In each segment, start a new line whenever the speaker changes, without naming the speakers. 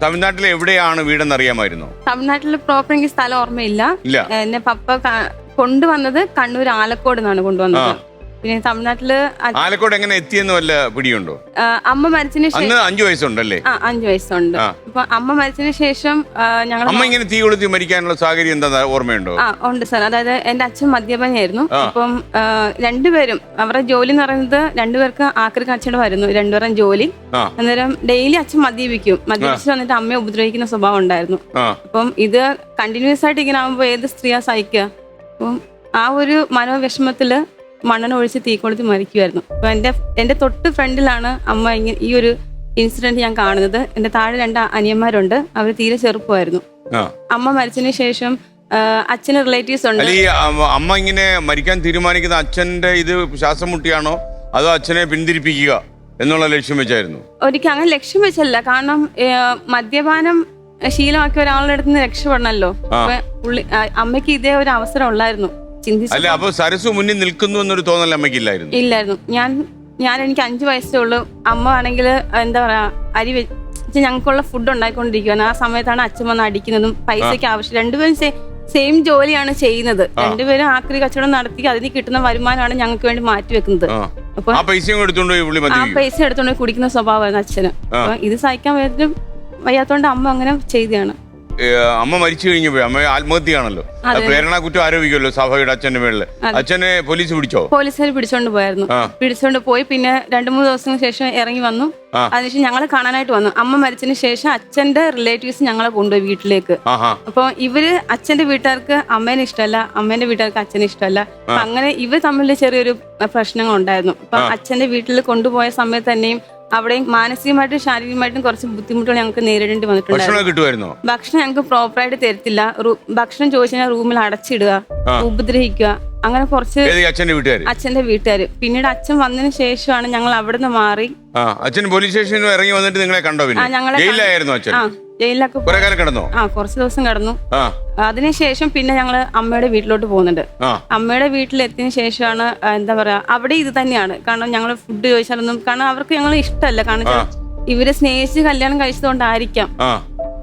തമിഴ്നാട്ടിലെ എവിടെയാണ് വീടെന്ന് അറിയാമായിരുന്നോ?
തമിഴ്നാട്ടിൽ പ്രോപ്പർ എനിക്ക് സ്ഥലം ഓർമ്മയില്ല.
ഇല്ല.
എന്നെ പപ്പ കൊണ്ടുവന്നത് കണ്ണൂർ ആലക്കോട് നിന്നാണ് കൊണ്ടുവന്നത്. പിന്നെ തമിഴ്നാട്ടിൽ അ-
ആലക്കോട് എങ്ങനെ എത്തിയെന്ന് വല്ല പിടിയുണ്ടോ?
ആ, അമ്മ മരിച്ചതിന്
അന്ന്
ശേഷം
അഞ്ചു വയസ്സുണ്ടല്ലേ?
ആ അഞ്ചു വയസ്സുണ്ട്.
ആ.
അപ്പൊ അമ്മ മരിച്ചതിന് ശേഷം ഞങ്ങൾ
അമ്മ ഇങ്ങനെ തീ കൊളുത്തി മരിക്കാനുള്ള സാഹചര്യം എന്താ ഓർമ്മയുണ്ടോ?
ആ ഉണ്ട് സാർ. അതായത് എന്റെ അച്ഛൻ മദ്യപനായിരുന്നു.
ആ.
അപ്പം ആ, രണ്ടുപേരും അവരുടെ ജോലി എന്ന് പറയുന്നത് രണ്ടുപേർക്ക് ആക്രി കച്ചവടമായിരുന്നു രണ്ടുപേരും ജോലി.
ആ.
അന്നേരം ഡെയിലി അച്ഛൻ മദ്യപിക്കും. മദ്യപിച്ച് വന്നിട്ട് അമ്മയെ ഉപദ്രവിക്കുന്ന സ്വഭാവം ഉണ്ടായിരുന്നു.
ആ.
അപ്പം ഇത് കണ്ടിന്യൂസ് ആയിട്ട് ഇങ്ങനെ ആകുമ്പോൾ ഏത് സ്ത്രീയാ സഹിക്കുക അപ്പം ആ ഒരു മനോവിഷമത്തിൽ മണ്ണെണ്ണ ഒഴിച്ച് തീ കൊളുത്തി മരിക്കുമായിരുന്നു അപ്പൊ എന്റെ എന്റെ തൊട്ട് ഫ്രണ്ടിലാണ് അമ്മ ഇങ്ങനെ ഈ ഒരു ഇൻസിഡന്റ് ഞാൻ കാണുന്നത്. എന്റെ താഴെ രണ്ട് അനിയന്മാരുണ്ട്. അവർ തീരെ ചെറുപ്പമായിരുന്നു. അമ്മ മരിച്ചതിന് ശേഷം അച്ഛന് റിലേറ്റീവ്സ് ഉണ്ട്.
അമ്മ- ഇങ്ങനെ മരിക്കാൻ തീരുമാനിക്കുന്ന അച്ഛന്റെ ഇത് ശ്വാസം മുട്ടിയാണോ അതോ അച്ഛനെ പിന്തിരിപ്പിക്കുക എന്നുള്ള ലക്ഷ്യം വെച്ചായിരുന്നു?
ഒരിക്കൽ അങ്ങനെ ലക്ഷ്യം വെച്ചല്ല. കാരണം മദ്യപാനം ശീലമാക്കിയ ഒരാളുടെ അടുത്ത് നിന്ന് രക്ഷപ്പെടണല്ലോ. അമ്മയ്ക്ക് ഇതേ ഒരു അവസരം ഉള്ളായിരുന്നു.
അല്ല അപ്പൊ സരസു മുന്നിൽ നിൽക്കുന്നു എന്നൊരു തോന്നൽ അമ്മയ്ക്കില്ലായിരുന്നു?
ഇല്ലായിരുന്നു. ഞാൻ ഞാൻ എനിക്ക് അഞ്ചു വയസ്സേ ഉള്ളൂ. അമ്മ ആണെങ്കിൽ എന്താ പറയാ അരി വെച്ച് ഞങ്ങൾക്കുള്ള ഫുഡ് ഉണ്ടായിക്കൊണ്ടിരിക്കുകയാണ് ആ സമയത്താണ് അച്ഛൻ വന്ന് അടിക്കുന്നതും പൈസയ്ക്ക് ആവശ്യം രണ്ടുപേരും സെയിം ജോലിയാണ് ചെയ്യുന്നത്. രണ്ടുപേരും ആക്രി കച്ചവടം നടത്തി അതിന് കിട്ടുന്ന വരുമാനമാണ് ഞങ്ങൾക്ക് വേണ്ടി മാറ്റി വെക്കുന്നത്.
ആ.
അപ്പൊ
ആ
പൈസ എടുത്തോണ്ട് കുടിക്കുന്ന സ്വഭാവമായിരുന്നു അച്ഛന്. അപ്പൊ ഇത് സഹിക്കാൻ വയ്യാത്ത വയ്യാത്തോണ്ട് അമ്മ അങ്ങനെ ചെയ്തതാണ്.
അമ്മ മരിച്ചു കഴിഞ്ഞപ്പോ അമ്മ ആത്മഹത്യയാണല്ലോ. പ്രേരണ കുറ്റം ആരോപിക്കുമല്ലോ സഭയുടെ അച്ഛന്റെ മേളിൽ. അച്ഛനെ പോലീസ് പിടിച്ചോ?
പോലീസുകാർ പിടിച്ചോണ്ട് പോയായിരുന്നു. പിടിച്ചോണ്ട് പോയി പിന്നെ രണ്ടു മൂന്ന് ദിവസത്തിന് ശേഷം ഇറങ്ങി വന്നു. അതിനുശേഷം ഞങ്ങളെ കാണാനായിട്ട് വന്നു. അമ്മ മരിച്ചതിന് ശേഷം അച്ഛന്റെ റിലേറ്റീവ്സ് ഞങ്ങളെ കൊണ്ടുപോയി വീട്ടിലേക്ക്. അപ്പൊ ഇവർ അച്ഛന്റെ വീട്ടുകാർക്ക് അമ്മേനെ ഇഷ്ടമല്ല അമ്മേന്റെ വീട്ടുകാർക്ക് അച്ഛനെ ഇഷ്ടമല്ല. അങ്ങനെ ഇവർ തമ്മിൽ ചെറിയൊരു പ്രശ്നങ്ങൾ ഉണ്ടായിരുന്നു അപ്പൊ അച്ഛന്റെ വീട്ടിൽ കൊണ്ടുപോയ സമയത്ത് തന്നെയും അവിടെയും മാനസികമായിട്ടും ശാരീരികമായിട്ടും കുറച്ച് ബുദ്ധിമുട്ടുകൾ ഞങ്ങൾക്ക് നേരിടേണ്ടി വന്നിട്ടുണ്ട്
ഭക്ഷണം കിട്ടുമായിരുന്നോ?
ഭക്ഷണം ഞങ്ങൾക്ക് പ്രോപ്പറായിട്ട് തരത്തില്ല. റൂ- ഭക്ഷണം ചോദിച്ചാൽ കഴിഞ്ഞാൽ റൂമിൽ അടച്ചിടുക
ആ.
ഉപദ്രവിക്കുക അങ്ങനെ കുറച്ച്
ഏത് ഈ അച്ഛന്റെ വീട്ടുകാര്?
അച്ഛന്റെ വീട്ടുകാർ പിന്നീട് അച്ഛൻ വന്നതിന് ശേഷമാണ് ഞങ്ങൾ അവിടെ നിന്ന് മാറി.
ആ അച്ഛൻ പോലീസ് സ്റ്റേഷനിൽ ഇറങ്ങി വന്നിട്ട് നിങ്ങളെ കണ്ടോ
ആ
പിന്നെ
ഞങ്ങളെ
ജയിലിലായിരുന്നു അച്ഛൻ?
ആ. ജയിലിലൊക്കെ
കുറെ കാലം കിടന്നോ?
ആ കുറച്ച് ദിവസം കടന്നു. അതിനുശേഷം പിന്നെ ഞങ്ങൾ അമ്മയുടെ വീട്ടിലോട്ട് പോകുന്നുണ്ട്. അമ്മയുടെ വീട്ടിലെത്തിയതിനു ശേഷമാണ് എന്താ പറയാ അവിടെ ഇത് തന്നെയാണ്. കാരണം ഞങ്ങൾ ഫുഡ് ചോദിച്ചാലൊന്നും കാരണം അവർക്ക് ഞങ്ങൾ ഇഷ്ടമല്ല. കാരണം ഇവരെ സ്നേഹിച്ച് കല്യാണം കഴിച്ചതുകൊണ്ടായിരിക്കാം.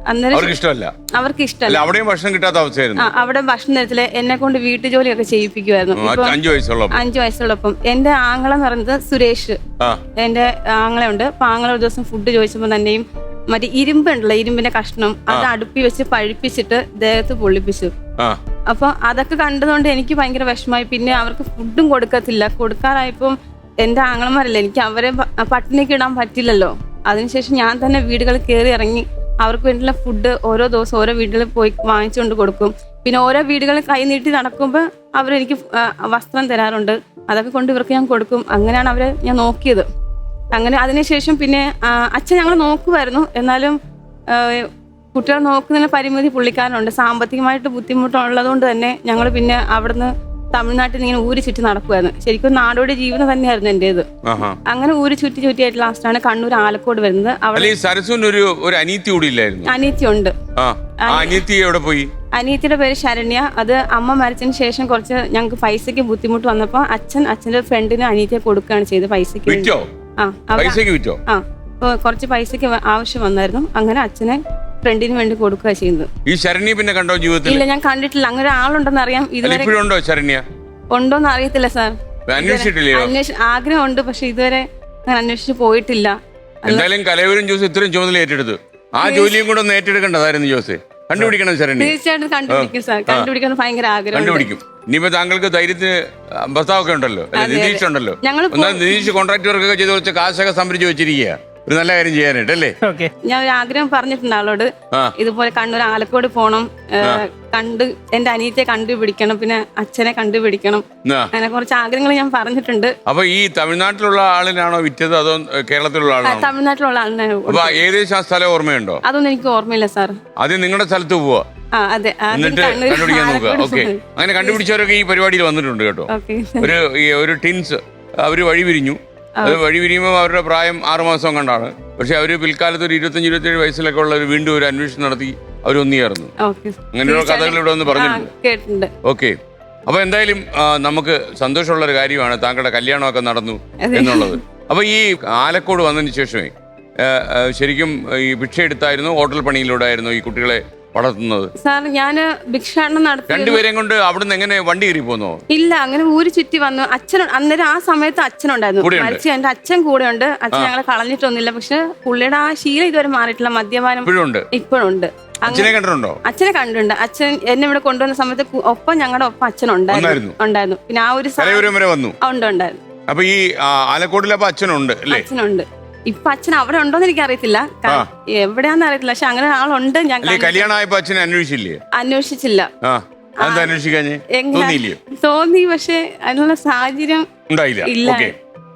അന്നേരം
അവർക്ക് ഇഷ്ടമല്ല.
അവർക്ക് ഇഷ്ടമല്ല.
അവിടെയും ഭക്ഷണം കിട്ടാത്ത അവസ്ഥയായിരുന്നു.
അവിടെ ഭക്ഷണം തരത്തിൽ എന്നെ കൊണ്ട് വീട്ടു ജോലിയൊക്കെ ചെയ്യിപ്പിക്കുമായിരുന്നു
അഞ്ചു വയസ്സുള്ളപ്പം.
അഞ്ചു വയസ്സുള്ളപ്പം. എന്റെ ആങ്ങളെന്ന് പറയുന്നത് സുരേഷ്.
എന്റെ
എന്റെ ആങ്ങളയുണ്ട്. അപ്പൊ ആങ്ങളെ ഒരു ദിവസം ഫുഡ് ചോദിച്ചപ്പോ തന്നെയും മറ്റേ ഇരുമ്പുണ്ടല്ലോ ഇരുമ്പിന്റെ കഷ്ണം. അത് അടുപ്പി വെച്ച് പഴിപ്പിച്ചിട്ട് ദേഹത്ത് പൊള്ളിപ്പിച്ചു. അപ്പൊ അതൊക്കെ കണ്ടതുകൊണ്ട് എനിക്ക് ഭയങ്കര വിഷമായി പിന്നെ അവർക്ക് ഫുഡും കൊടുക്കത്തില്ല. കൊടുക്കാറായപ്പം എന്റെ ആങ്ങളമാരല്ലേ എനിക്ക് അവരെ പട്ടിണിക്ക് ഇടാൻ പറ്റില്ലല്ലോ. അതിനുശേഷം ഞാൻ തന്നെ വീടുകളിൽ കയറി ഇറങ്ങി അവർക്ക് വേണ്ടിയുള്ള ഫുഡ് ഓരോ ദിവസം ഓരോ വീടുകളിൽ പോയി വാങ്ങിച്ചുകൊണ്ട് കൊടുക്കും. പിന്നെ ഓരോ വീടുകളിൽ കൈ നീട്ടി നടക്കുമ്പോൾ അവരെനിക്ക് എനിക്ക് വസ്ത്രം തരാറുണ്ട്. അതൊക്കെ കൊണ്ട് ഇവർക്ക് ഞാൻ കൊടുക്കും. അങ്ങനെയാണ് അവരെ ഞാൻ നോക്കിയത്. അങ്ങനെ അതിനുശേഷം പിന്നെ അച്ഛൻ ഞങ്ങൾ നോക്കുമായിരുന്നു എന്നാലും കുട്ടികളെ നോക്കുന്നതിന് പരിമിതി പുള്ളിക്കാരനുണ്ട്. സാമ്പത്തികമായിട്ട് ബുദ്ധിമുട്ടുള്ളത് കൊണ്ട് തന്നെ ഞങ്ങൾ പിന്നെ അവിടുന്ന് തമിഴ്നാട്ടിൽ നിന്ന് ഇങ്ങനെ ഊരി ചുറ്റി നടക്കുമായിരുന്നു ശരിക്കും നാടോടി ജീവിതം തന്നെയായിരുന്നു
എന്റേത്
അങ്ങനെ ഊരി ചുറ്റി ചുറ്റിയായിട്ട് ലാസ്റ്റാണ് കണ്ണൂർ ആലക്കോട് വരുന്നത്. അവിടെ
സരസുവിന് ഒരു ഒരു അനീതി കൂടി ഇല്ലായിരുന്നു? അനീതി ഉണ്ട് അനീതി എവിടെ പോയി?
അനീത്തിയുടെ പേര് ശരണ്യ. അത് അമ്മ മരിച്ചതിന് ശേഷം കുറച്ച് ഞങ്ങൾക്ക് പൈസയ്ക്ക് ബുദ്ധിമുട്ട് വന്നപ്പോൾ അച്ഛൻ അച്ഛന്റെ ഫ്രണ്ടിന് അനീതിയെ കൊടുക്കുകയാണ് ചെയ്ത് പൈസയ്ക്ക്
പൈസക്ക് വിറ്റോ?
ആ കുറച്ച് പൈസയ്ക്ക് ആവശ്യം വന്നായിരുന്നു. അങ്ങനെ അച്ഛനെ ഫ്രണ്ടിന് വേണ്ടി കൊടുക്കുക ചെയ്യുന്നത്.
ഈ ശരണ്യ പിന്നെ കണ്ടോ ജീവിതത്തിൽ
ഇല്ല ഞാൻ കണ്ടിട്ടില്ല. അങ്ങനെ ഒരാളുണ്ടെന്ന് അറിയാം. ഇതുവരെ
ഉണ്ടോ ശരണ്യ?
ഉണ്ടോന്ന് അറിയത്തില്ല സാർ.
അന്വേഷിച്ചിട്ടില്ല
ആഗ്രഹം ഉണ്ട് പക്ഷെ ഇതുവരെ ഞാൻ അന്വേഷിച്ചു പോയിട്ടില്ല.
എന്തായാലും കലവരും ജോസ് ഇത്രയും ചുമതല ഏറ്റെടുത്തു. ആ ജോലിയും കൂടെ ഒന്ന് ഏറ്റെടുക്കേണ്ടതായിരുന്നു ജോസ്. കണ്ടുപിടിക്കണം ശരണ്യ.
തീർച്ചയായിട്ടും കണ്ടുപിടിക്കും സാർ. കണ്ടുപിടിക്കാൻ ഭയങ്കര ആഗ്രഹം
കണ്ടുപിടിക്കും. ഇനിയിപ്പോ താങ്കൾക്ക് ധൈര്യത്തിന് ഭർത്താവൊക്കെ ഉണ്ടല്ലോ. അല്ലെ
അതെ,
നിതീഷ് ഉണ്ടല്ലോ
ഞങ്ങൾ
എന്നാൽ നിതീഷ് കോൺട്രാക്ട് വർക്കൊക്കെ ചെയ്ത് കുറച്ച് കാശൊക്കെ സംഭരിച്ച് വെച്ചിരിക്കുക ഒരു നല്ല കാര്യം ചെയ്യാനായിട്ട് അല്ലേ?
ഓക്കെ.
ഞാൻ ഒരു ആഗ്രഹം പറഞ്ഞിട്ടുണ്ട് ആളോട്.
ആ.
ഇതുപോലെ കണ്ണൂർ ആലക്കോട് പോണം. കണ്ട് എന്റെ അനിയത്തെ കണ്ടുപിടിക്കണം പിന്നെ അച്ഛനെ കണ്ടുപിടിക്കണം.
ആ.
അങ്ങനെ കുറച്ച് ആഗ്രഹങ്ങൾ ഞാൻ പറഞ്ഞിട്ടുണ്ട്.
അപ്പൊ ഈ തമിഴ്നാട്ടിലുള്ള ആളിനാണോ വിറ്റത്? അതോ കേരളത്തിലുള്ള
ആ,
ആളാണോ?
തമിഴ്നാട്ടിലുള്ള ആളിനെ
അപ്പൊ ഏകദേശം ആ സ്ഥലം ഓർമ്മയുണ്ടോ?
അതൊന്നും എനിക്ക് ഓർമ്മയില്ല സാർ.
ആദ്യം നിങ്ങളുടെ സ്ഥലത്ത് പോവാ.
ആ അതെ. ആദ്യം
എന്നിട്ട്
കണ്ണൂർ
കണ്ടുപിടിക്കാൻ നോക്കുക.
ആലക്കോട്
ഓക്കെ.
പോയി.
അങ്ങനെ കണ്ടുപിടിച്ചവരൊക്കെ ഈ പരിപാടിയിൽ വന്നിട്ടുണ്ട് കേട്ടോ.
ഓക്കെ.
ഒരു ഈ ഒരു ടിൻസ് അവർ വഴി പിരിഞ്ഞു അത് വഴി പിരിയുമ്പോൾ അവരുടെ പ്രായം ആറുമാസം കണ്ടാണ്. പക്ഷെ അവർ പിൽക്കാലത്ത് ഒരു ഇരുപത്തഞ്ച് ഇരുപത്തിയേഴ് വയസ്സിലൊക്കെ ഒരു വീണ്ടും ഒരു അന്വേഷണം നടത്തി അവർ ഒന്നിയായിരുന്നു. അങ്ങനെയുള്ള കഥകൾ ഇവിടെ ഒന്ന്
പറഞ്ഞു
പറഞ്ഞിട്ടുണ്ട് ഓക്കെ. അപ്പൊ എന്തായാലും നമുക്ക് സന്തോഷമുള്ള ഒരു കാര്യമാണ് താങ്കളുടെ കല്യാണമൊക്കെ നടന്നു എന്നുള്ളത്. അപ്പൊ ഈ ആലക്കോട് വന്നതിന് ശേഷമേ ശരിക്കും ഈ ഭിക്ഷ എടുത്തായിരുന്നു ഹോട്ടൽ പണിയിലൂടെ ആയിരുന്നു ഈ കുട്ടികളെ വളർത്തുന്നത്?
സാർ ഞാൻ ഭിക്ഷാടനം നടത്തി
രണ്ടുപേരെയും കൊണ്ട് അവിടുന്ന് എങ്ങനെ വണ്ടി കയറി പോന്നോ?
ഇല്ല അങ്ങനെ ഊര് ചുറ്റി വന്നു. അച്ഛൻ അന്നേരം ആ സമയത്ത് അച്ഛനുണ്ടായിരുന്നു. മരിച്ച എന്റെ അച്ഛൻ കൂടെ ഉണ്ട് അച്ഛൻ ഞങ്ങളെ കളഞ്ഞിട്ടൊന്നുമില്ല. പക്ഷെ പുള്ളിയുടെ ആ ശീലം ഇതുവരെ മാറിയിട്ടില്ല. മദ്യപാനം ഇപ്പോഴുണ്ട്. ഇപ്പോഴുണ്ട്
അച്ഛനെ കണ്ടിട്ടുണ്ടോ?
അച്ഛനെ കണ്ടിട്ടുണ്ട്. അച്ഛൻ എന്നെ ഇവിടെ കൊണ്ടുവന്ന സമയത്ത് ഒപ്പം ഞങ്ങളുടെ ഒപ്പം അച്ഛൻ ഉണ്ടായിരുന്നു.
ഉണ്ടായിരുന്നു.
പിന്നെ ആ ഒരു
വന്നു.
ഉണ്ട് ഉണ്ടായിരുന്നു.
അപ്പൊ ഈ ആലക്കോട്ടിലെ ആലക്കോട്ടിൽ അപ്പൊ അച്ഛനുണ്ട് അല്ലേ?
അച്ഛനുണ്ട്. ഇപ്പൊ അച്ഛൻ അവിടെ ഉണ്ടോന്ന് എനിക്ക് അറിയത്തില്ല എവിടെയാന്ന് അറിയത്തില്ല. പക്ഷെ അങ്ങനെ ആളുണ്ട് ഞാൻ
അന്വേഷിച്ചില്ലേ?
തോന്നി പക്ഷെ അതിനുള്ള സാഹചര്യം
ഉണ്ടായില്ല.
ഇല്ല.
ഓക്കെ.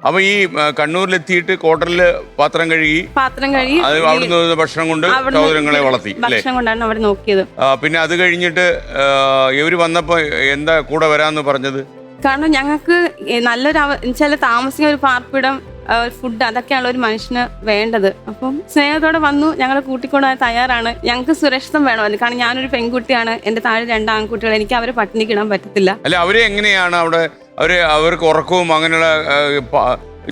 അപ്പൊ ഈ കണ്ണൂരിലെത്തിയിട്ട് ക്വാർട്ടറിൽ പാത്രം കഴുകി
പാത്രം
കഴുകി അവിടുന്ന് ഭക്ഷണം കൊണ്ട് സഹോദരങ്ങളെ വളർത്തി
ഭക്ഷണം കൊണ്ടാണ് അവിടെ നോക്കിയത്.
പിന്നെ അത് കഴിഞ്ഞിട്ട് ഇവർ വന്നപ്പോ എന്താ കൂടെ വരാന്ന് പറഞ്ഞത്?
കാരണം ഞങ്ങൾക്ക് നല്ലൊരു താമസിക്കുന്ന ഒരു പാർപ്പിടം ഫുഡ് അതൊക്കെയാണ് ഒരു മനുഷ്യന് വേണ്ടത്. അപ്പം സ്നേഹത്തോടെ വന്നു ഞങ്ങൾ കൂട്ടിക്കൊണ്ടുപോകാൻ തയ്യാറാണ്. ഞങ്ങൾക്ക് സുരക്ഷിതം വേണമല്ലോ കാരണം ഞാനൊരു പെൺകുട്ടിയാണ് എന്റെ താഴെ രണ്ട് ആൺകുട്ടികൾ എനിക്ക് അവരെ പട്ടിണിക്ക് ഇടാൻ പറ്റത്തില്ല.
അല്ല അവരെ എങ്ങനെയാണ് അവിടെ അവർ അവർക്ക് ഉറക്കവും അങ്ങനെയുള്ള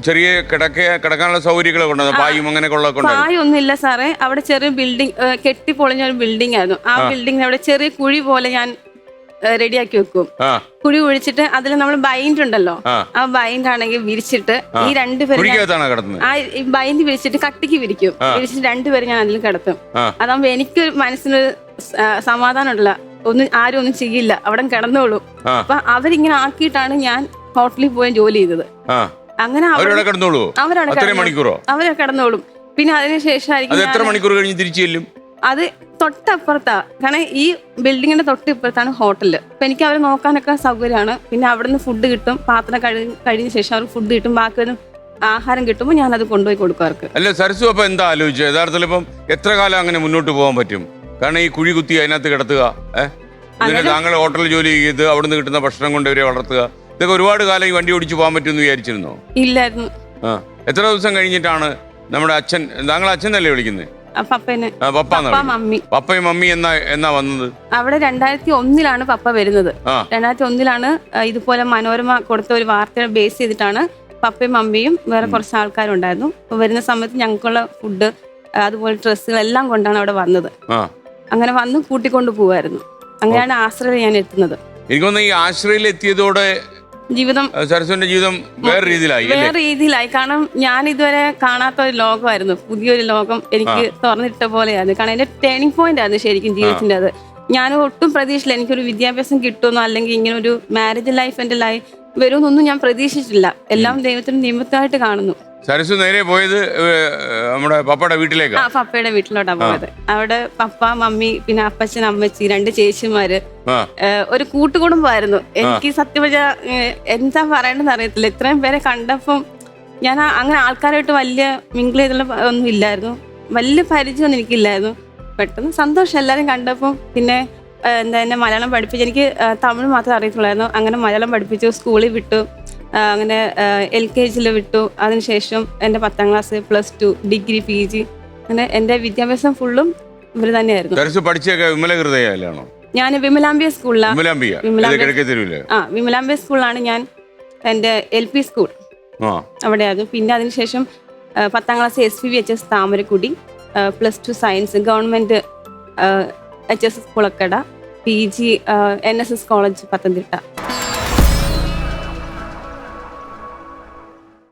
ചെറിയ കിടക്ക കിടക്കാനുള്ള സൗകര്യങ്ങൾ കൊണ്ടുവന്നു പായും അങ്ങനെയൊക്കെ പായൊന്നും
ഇല്ല സാറേ. അവിടെ ചെറിയ ബിൽഡിംഗ് കെട്ടി പൊളിഞ്ഞ ഒരു ബിൽഡിംഗ് ആയിരുന്നു. ആ ബിൽഡിംഗിന് അവിടെ ചെറിയ കുഴി പോലെ ഞാൻ റെഡിയാക്കി വെക്കും. കുഴി കുഴിച്ചിട്ട് അതിൽ നമ്മൾ ബൈൻഡ് ഉണ്ടല്ലോ
ആ.
ബൈൻഡ് ആണെങ്കിൽ വിരിച്ചിട്ട് ഈ രണ്ടുപേരും ആ ബൈൻഡ് വിരിച്ചിട്ട് കട്ടിക്ക് വിരിക്കും. വിരിച്ചിട്ട് രണ്ടുപേരും ഞാൻ അതിൽ കിടത്തും. അതാകുമ്പോ എനിക്ക് മനസ്സിന് സമാധാനം ഉണ്ടല്ല. ഒന്നും ആരും ഒന്നും ചെയ്യില്ല. അവിടെ കിടന്നോളൂ. അപ്പൊ അവരിങ്ങനെ ആക്കിയിട്ടാണ് ഞാൻ ഹോട്ടലിൽ പോയി ജോലി ചെയ്തത്. അങ്ങനെ
അവരവിടെ കിടന്നോളൂ?
അവരവിടെ അവരെ കിടന്നോളും. പിന്നെ അതിനുശേഷമായിരിക്കും
അത് എത്ര മണിക്കൂർ കഴിഞ്ഞ് തിരിച്ചു ചെല്ലും?
അത് തൊട്ടപ്പുറത്താ. കാരണം ഈ ബിൽഡിങ്ങിന്റെ തൊട്ടിപ്പുറത്താണ് ഹോട്ടൽ. അപ്പൊ എനിക്ക് അവരെ നോക്കാനൊക്കെ സൗകര്യമാണ്. പിന്നെ അവിടുന്ന് ഫുഡ് കിട്ടും. പാത്രം കഴി കഴിഞ്ഞ ശേഷം അവർക്ക് ഫുഡ് കിട്ടും. ബാക്കി വരും ആഹാരം കിട്ടുമ്പോൾ ഞാൻ അത് കൊണ്ടുപോയി കൊടുക്കും അവർക്ക്.
അല്ല സരസു അപ്പൊ എന്താ ആലോചിച്ചത് യഥാർത്ഥത്തിൽ ഇപ്പം എത്ര കാലം അങ്ങനെ മുന്നോട്ട് പോകാൻ പറ്റും? കാരണം ഈ കുഴി കുത്തി അതിനകത്ത് കിടത്തുക ഏഹ് താങ്കൾ ഹോട്ടലിൽ ജോലി ചെയ്ത് അവിടുന്ന് കിട്ടുന്ന ഭക്ഷണം കൊണ്ട് ഇവരെ വളർത്തുക. ഇതൊക്കെ ഒരുപാട് കാലം ഈ വണ്ടി ഓടിച്ചു പോകാൻ പറ്റുമെന്ന് വിചാരിച്ചിരുന്നോ?
ഇല്ലായിരുന്നു.
ആ. എത്ര ദിവസം കഴിഞ്ഞിട്ടാണ് നമ്മുടെ അച്ഛൻ താങ്കൾ അച്ഛൻ അല്ലേ വിളിക്കുന്നത്
പപ്പനെ.
ആ
പപ്പ മമ്മി.
പപ്പയും മമ്മി എന്നാ എന്നാ വന്നത്?
അവിടെ രണ്ടായിരത്തി ഒന്നിലാണ് പപ്പ വരുന്നത്. രണ്ടായിരത്തി ഒന്നിലാണ് ഇതുപോലെ മനോരമ കൊടുത്ത ഒരു വാർത്ത ബേസ് ചെയ്തിട്ടാണ് പപ്പയും മമ്മിയും വേറെ കുറച്ച് ആൾക്കാരും ഉണ്ടായിരുന്നു അപ്പൊ വരുന്ന സമയത്ത് ഞങ്ങൾക്കുള്ള ഫുഡ് അതുപോലെ ഡ്രസ്സുകൾ എല്ലാം കൊണ്ടാണ് അവിടെ വന്നത്. അങ്ങനെ വന്ന് കൂട്ടിക്കൊണ്ട് പോവായിരുന്നു. അങ്ങനെയാണ് ആശ്രയം ഞാൻ എത്തുന്നത്.
എനിക്ക് തോന്നുന്നു ഈ ആശ്രയിൽ എത്തിയതോടെ
ജീവിതം
സരസ്വന്റെ ജീവിതം വേറെ രീതിയിലായി
വേറെ രീതിയിലായി. കാരണം ഞാൻ ഇതുവരെ കാണാത്ത ഒരു ലോകമായിരുന്നു. പുതിയൊരു ലോകം എനിക്ക് തുറന്നിട്ട പോലെയായിരുന്നു. കാരണം എന്റെ ടേണിംഗ് പോയിന്റ് ആയിരുന്നു ശരിക്കും ജീവിതത്തിന്റെ അത്. ഞാൻ ഒട്ടും പ്രതീക്ഷിച്ചില്ല എനിക്കൊരു വിദ്യാഭ്യാസം കിട്ടുമെന്നോ അല്ലെങ്കിൽ ഇങ്ങനെ ഒരു മാരേജ് ലൈഫ് എന്റെ ലൈഫ് വരുമെന്നൊന്നും ഞാൻ പ്രതീക്ഷിച്ചില്ല എല്ലാം ദൈവത്തിന് നിയമത്തായിട്ട് കാണുന്നു.
സരസു നേരെ പോയത് നമ്മുടെ പപ്പയുടെ വീട്ടിലേക്ക്.
ആ പപ്പയുടെ വീട്ടിലോട്ടാ പോയത്. അവിടെ പപ്പ മമ്മി പിന്നെ അപ്പച്ചൻ അമ്മച്ചി രണ്ട് ചേച്ചിമാര് ഒരു കൂട്ടുകുടുംബമായിരുന്നു. എനിക്ക് സത്യം പറഞ്ഞാ ഏഹ് എന്താ പറയണ്ടെന്ന് അറിയത്തില്ല. ഇത്രയും പേരെ കണ്ടപ്പം ഞാൻ അങ്ങനെ ആൾക്കാരായിട്ട് വലിയ മിങ്കിൾ ചെയ്തുള്ള ഒന്നും ഇല്ലായിരുന്നു. വലിയ പരിചയമൊന്നും എനിക്കില്ലായിരുന്നു. പെട്ടെന്ന് സന്തോഷം എല്ലാവരും കണ്ടപ്പം പിന്നെ എന്താ എന്നെ മലയാളം പഠിപ്പിച്ച് എനിക്ക് തമിഴ് മാത്രമേ അറിയത്തുള്ളായിരുന്നു. അങ്ങനെ മലയാളം പഠിപ്പിച്ചു സ്കൂളിൽ വിട്ടു. അങ്ങനെ എൽ കെ ജിയിൽ വിട്ടു. അതിനുശേഷം എന്റെ പത്താം class plus two degree P G അങ്ങനെ എന്റെ വിദ്യാഭ്യാസം ഫുള്ളും ഇവർ തന്നെയായിരുന്നു.
പഠിച്ചൊക്കെ
ഞാൻ വിമലാംബിയ സ്കൂളിലാണ് ആ വിമലാംബിയ സ്കൂളിലാണ് ഞാൻ എന്റെ എൽ പി സ്കൂൾ അവിടെയായിരുന്നു. പിന്നെ അതിനുശേഷം പത്താം class S P V H S Thamarakkudy plus two science government H S S Kulakkada P G N S S college Pathanamthitta.